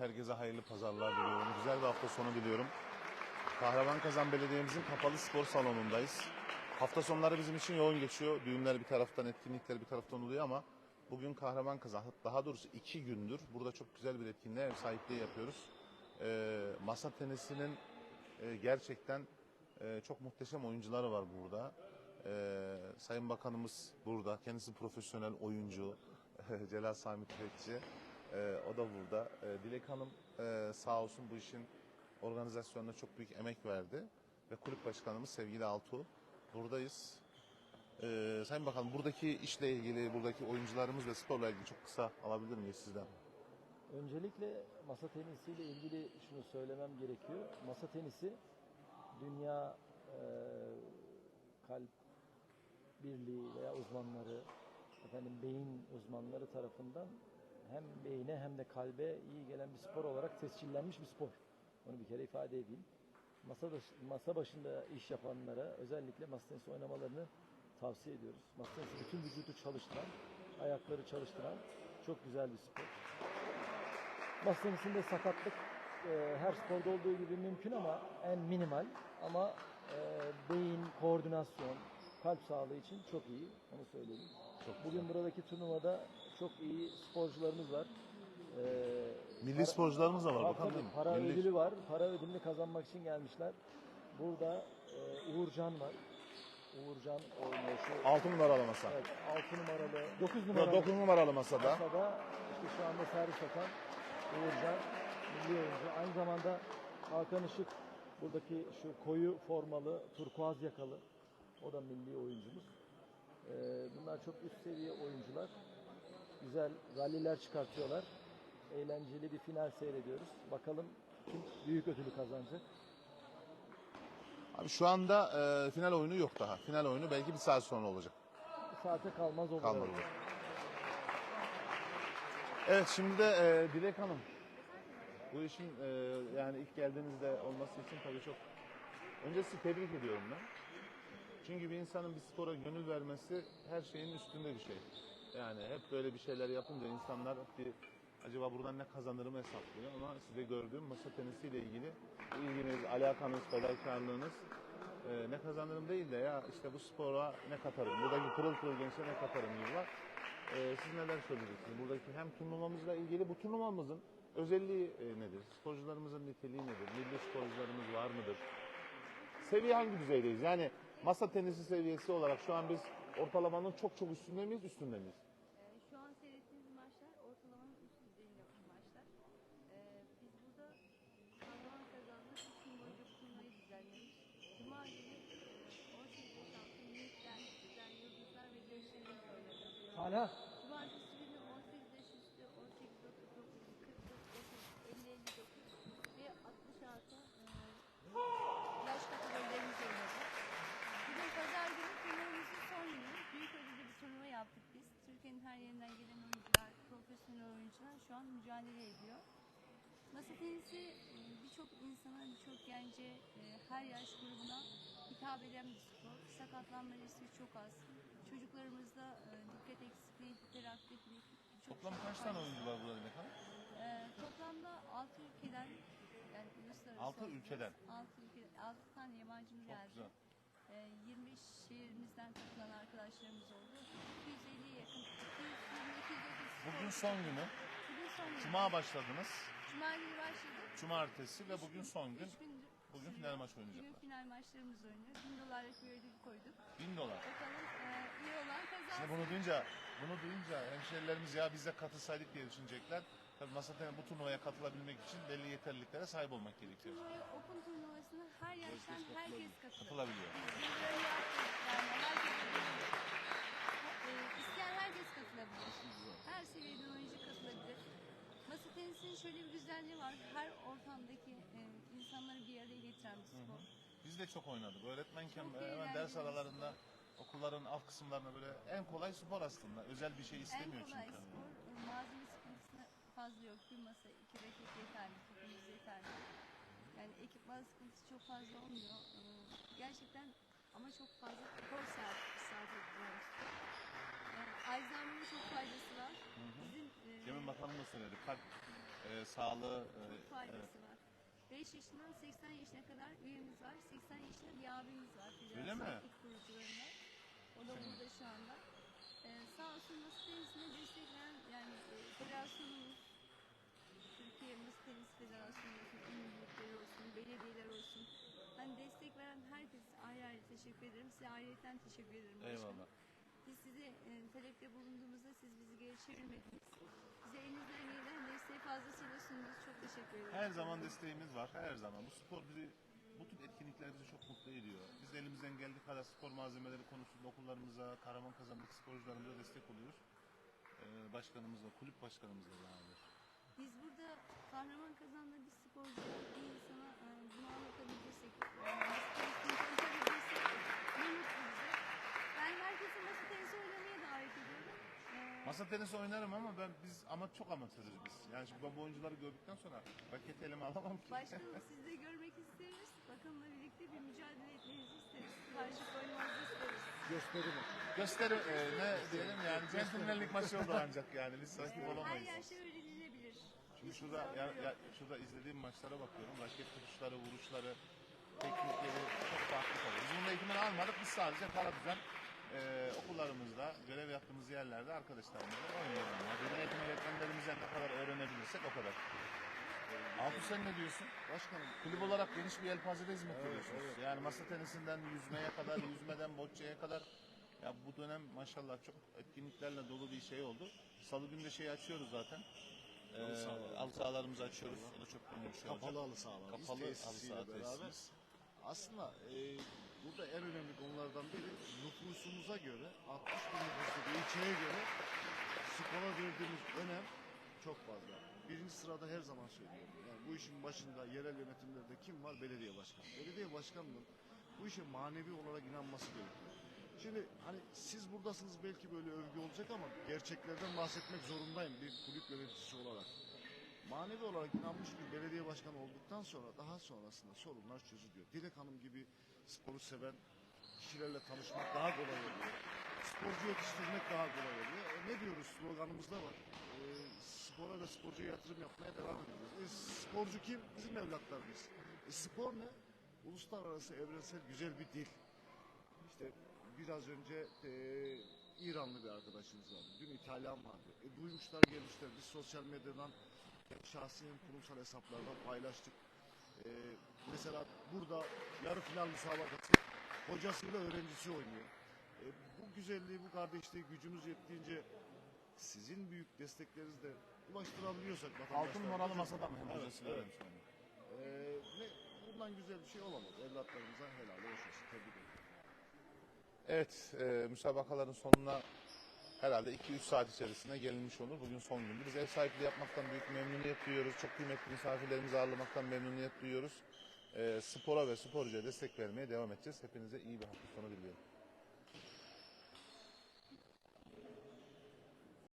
Herkese hayırlı pazarlar diliyorum. Güzel bir hafta sonu diliyorum. Kahramankazan Belediye'mizin kapalı spor salonundayız. Hafta sonları bizim için yoğun geçiyor. Düğünler bir taraftan, etkinlikler bir taraftan oluyor ama bugün Kahramankazan, daha doğrusu iki gündür burada çok güzel bir etkinliğe ev sahipliği yapıyoruz. Ee, masa tenisinin e, gerçekten e, çok muhteşem oyuncuları var burada. Ee, Sayın Bakanımız burada. Kendisi profesyonel oyuncu. Celal Sami Tüfekçi. Ee, o da burada. Ee, Dilek Hanım e, sağ olsun bu işin organizasyonuna çok büyük emek verdi. Ve kulüp başkanımız sevgili Altuğ. Buradayız. Ee, Sayın Bakanım buradaki işle ilgili, buradaki oyuncularımız ve sporla ilgili çok kısa alabilir miyiz sizden? Öncelikle masa tenisiyle ilgili şunu söylemem gerekiyor. Masa tenisi dünya e, kalp birliği veya uzmanları, efendim beyin uzmanları tarafından hem beyine hem de kalbe iyi gelen bir spor olarak tescillenmiş bir spor. Onu bir kere ifade edeyim. Masa, baş- masa başında iş yapanlara özellikle masa tenisi oynamalarını tavsiye ediyoruz. Masa tenisi bütün vücudu çalıştıran, ayakları çalıştıran çok güzel bir spor. Masa tenisinde sakatlık e, her sporda olduğu gibi mümkün ama en minimal ama e, beyin, koordinasyon, kalp sağlığı için çok iyi. Onu söyleyeyim. Bugün buradaki turnuvada çok iyi sporcularımız var. E, Milli para- sporcularımız da var bakalım tabii. değil mi? Para Milli- ödülü var. Para ödülünü kazanmak için gelmişler. Burada e, Uğurcan var. Uğurcan oynuyor şu. 6 numaralı masa. Evet, 6 numaralı, 9 Yok, numaralı. 9 numaralı masada. Masada işte şu anda servis atan Uğurcan milli oyuncu. Aynı zamanda Hakan Işık buradaki şu koyu formalı turkuaz yakalı. O da milli oyuncumuz. Ee, bunlar çok üst seviye oyuncular. Güzel ralliler çıkartıyorlar. Eğlenceli bir final seyrediyoruz. Bakalım kim büyük ödülü kazanacak. Abi şu anda e, final oyunu yok daha. Final oyunu belki bir saat sonra olacak. Bir saate kalmaz olur. Kalmadı. Evet şimdi de e, Dilek Hanım. Bu işin e, yani ilk geldiğinizde olması için tabii çok önce sizi tebrik ediyorum ben. Çünkü bir insanın bir spora gönül vermesi her şeyin üstünde bir şey. Yani hep böyle bir şeyler yapınca insanlar bir acaba buradan ne kazanırım hesaplıyor ama size gördüğüm masa tenisiyle ilgili ilginiz, alakanız, fedakarlığınız e, ne kazanırım değil de ya işte bu spora ne katarım, buradaki pırıl pırıl gençlere ne katarım gibi var. E, siz neler söyleyeceksiniz? Buradaki hem turnuvamızla ilgili bu turnuvamızın özelliği e, nedir? Sporcularımızın niteliği nedir? Milli sporcularımız var mıdır? Seviye hangi düzeydeyiz? Yani masa tenisi seviyesi olarak şu an biz ortalamanın çok çok üstünde miyiz, üstünde miyiz? Ee, Şu an seyrettiğiniz maçlar ortalamanın üst düzeyinde maçlar. Ee, biz burada kahraman kazandık. Üç gün boyunca bu turnuvayı düzenlemiş. Cuma günü e, 18 yaş altı minikler, güzel yıldızlar ve gençlerimiz oynadı. Hala Cumartesi günü 18 yaş üstü, 18 39, 49, 50 59 ve 60 artı e, yaş kategorilerimiz oynadı. Bugün pazar günü turnuvamızın son günü. Büyük ödüllü bir turnuva yaptık biz. Türkiye'nin her yerinden gelen oyuncular, profesyonel oyuncular şu an mücadele ediyor. Masa tenisi e, birçok insana, birçok gence, e, her yaş grubuna hitap eden bir spor. Sakatlanma riski çok az. Çocuklarımızda e, dikkat eksikliği, hiperaktiflik, birçok Toplam kaç tane oyuncu var burada Dilek Hanım? E, toplamda 6 ülkeden yani uluslararası Altı olacağız. ülkeden. 6 ülkeden 6 tane yabancımız Çok geldi. güzel. E, 25 şehrimizden katılan arkadaşlarımız oldu. 250'ye yakın 220 230 Bugün son günü. Cuma başladınız. Cuma günü başladık. Cumartesi ve bugün son gün. Üç gündür Bugün final maç Bugün oynayacaklar. final maçlarımız oynuyor. 1000 dolarlık bir ödül koyduk. 1000 dolar. Bakalım e, iyi olan kazansın. Şimdi bunu duyunca, bunu duyunca hemşerilerimiz ya biz de katılsaydık diye düşünecekler. Tabii masa tenisi bu turnuvaya katılabilmek için belli yeterliliklere sahip olmak gerekiyor. Turnuvaya, Open turnuvasına her yaştan herkes katılır. Katılabiliyor. Yaptık. Yani herkes e, isteyen herkes katılabilir. Her seviyeden oyuncu katılabilir. Masa tenisinin şöyle bir güzelliği var. Her ortamdaki e, insanları bir araya getiren bir spor. Biz de çok oynadık. Öğretmenken Çok hemen eğlenceli ders aralarında okulların alt kısımlarına böyle en kolay spor aslında. Özel bir şey En istemiyor kolay çünkü. spor. e, Malzeme sıkıntısı fazla yok. Bir masa, iki raket yeterli, topumuz yeterli. Yani ekipman sıkıntısı çok fazla olmuyor. Ee, Gerçekten ama çok fazla spor sarf edilen bir spor. Yani Alzheimer'ın çok faydası var. Bizim e, Demin bakalım da söyledi. Kalp e, sağlığı e, Çok faydası evet. var. 5 yaşından 80 yaşına kadar üyemiz var. 80 yaşında bir abimiz var. Öyle mi? İlk kurucularından. O da burada şu anda. Ee, sağ olsun masa tenisine destek veren yani e, federasyonumuz, Türkiye Masa Tenis Federasyonu olsun, il büyükleri olsun, belediyeler olsun. Hani destek veren herkese ayrı ayrı teşekkür ederim. Size ayrıyeten teşekkür ederim. başkanım. Eyvallah. Biz size e, talepte bulunduğumuzda siz bizi geri çevirmediniz. Bize elinizden gelen desteği fazlasıyla sundunuz. Çok teşekkür ederim. Her zaman desteğimiz var. Her zaman. Bu spor bizi, bu tür etkinlikler bizi çok mutlu ediyor. Biz de elimizden geldiği kadar spor malzemeleri konusunda okullarımıza, Kahraman kazandık sporcularımıza destek oluyoruz. Ee, başkanımızla, kulüp başkanımızla beraber. Biz burada kahraman kazandığı bir sporcu, bir insana e, bunu anlatabilirsek, e, masa tenisini tanıtabilirsek ne mutlu bize. Ben herkesi masa tenisi oynamaya davet ediyorum. E, Masa tenisi oynarım ama ben biz ama çok amatörüz biz. Yani şimdi bu oyuncuları gördükten sonra raketi elime alamam ki. Başkanım sizi de görmek isteriz. Bakanla birlikte bir mücadele etmenizi isteriz. Karşılıklı oynamanızı isteriz. Gösterim. Gösteri e, ne diyelim yani centilmenlik maçı oldu ancak yani biz rakip E, her olamayız. yaşta öğrenilebilir. Şimdi şurada ya, ya, şurada izlediğim maçlara bakıyorum. Raket tutuşları, vuruşları, teknikleri çok farklı tabii. Biz bunu eğitimini almadık. Biz sadece para düzen e, okullarımızda, görev yaptığımız yerlerde arkadaşlarımızla oynuyoruz. Yani bizim eğitim öğretmenlerimizden ne kadar öğrenebilirsek o kadar. Altı sen ne diyorsun? Başkanım Kulüp olarak geniş bir yelpazede hizmet veriyorsunuz. Yani masa tenisinden yüzmeye kadar, yüzmeden bocçaya kadar ya bu dönem maşallah çok etkinliklerle dolu bir şey oldu. Salı günü de şeyi açıyoruz zaten. Ee, sahalarımız. halı sahalarımız açıyoruz. O da çok önemli bir şey olacak. kapalı halı sahalar. Kapalı halı saha beraber. tesisimiz. Aslında e, burada en önemli konulardan biri nüfusumuza göre 60 bin nüfuslu bir ilçeye göre spora verdiğimiz önem çok fazla. Birinci sırada her zaman söylüyorum. Yani bu işin başında yerel yönetimlerde kim var? Belediye başkanı. Belediye başkanının bu işe manevi olarak inanması gerekiyor. Şimdi hani siz buradasınız belki böyle övgü olacak ama gerçeklerden bahsetmek zorundayım bir kulüp yöneticisi olarak. Manevi olarak inanmış bir belediye başkanı olduktan sonra daha sonrasında sorunlar çözülüyor. Dilek Hanım gibi sporu seven kişilerle tanışmak daha kolay oluyor. Sporcu yetiştirmek daha kolay oluyor. E, ne diyoruz sloganımızda var. E, spora ve sporcuya yatırım yapmaya devam ediyoruz. E, sporcu kim? Bizim evlatlarımız. E, spor ne? Uluslararası evrensel güzel bir dil. İşte biraz önce e, İranlı bir arkadaşımız vardı. Dün İtalyan vardı. E, duymuşlar gelmişler. Biz sosyal medyadan hem şahsi hem kurumsal hesaplardan paylaştık. E, mesela burada yarı final müsabakası hocasıyla öğrencisi oynuyor. E, bu güzelliği, bu kardeşliği gücümüz yettiğince sizin büyük desteklerinizle ulaştırabiliyorsak Altın moralı masada mı? Evet, Hocasıyla evet. öğrenmiş oynuyor. E, ne, bundan güzel bir şey olamaz. Evlatlarımıza helal olsun. Tebrik ederim. Evet, e, müsabakaların sonuna herhalde 2-3 saat içerisinde gelinmiş olur. Bugün son gündü. Biz ev sahipliği yapmaktan büyük memnuniyet duyuyoruz. Çok kıymetli misafirlerimizi ağırlamaktan memnuniyet duyuyoruz. E, spora ve sporcuya destek vermeye devam edeceğiz. Hepinize iyi bir hafta sonu diliyorum.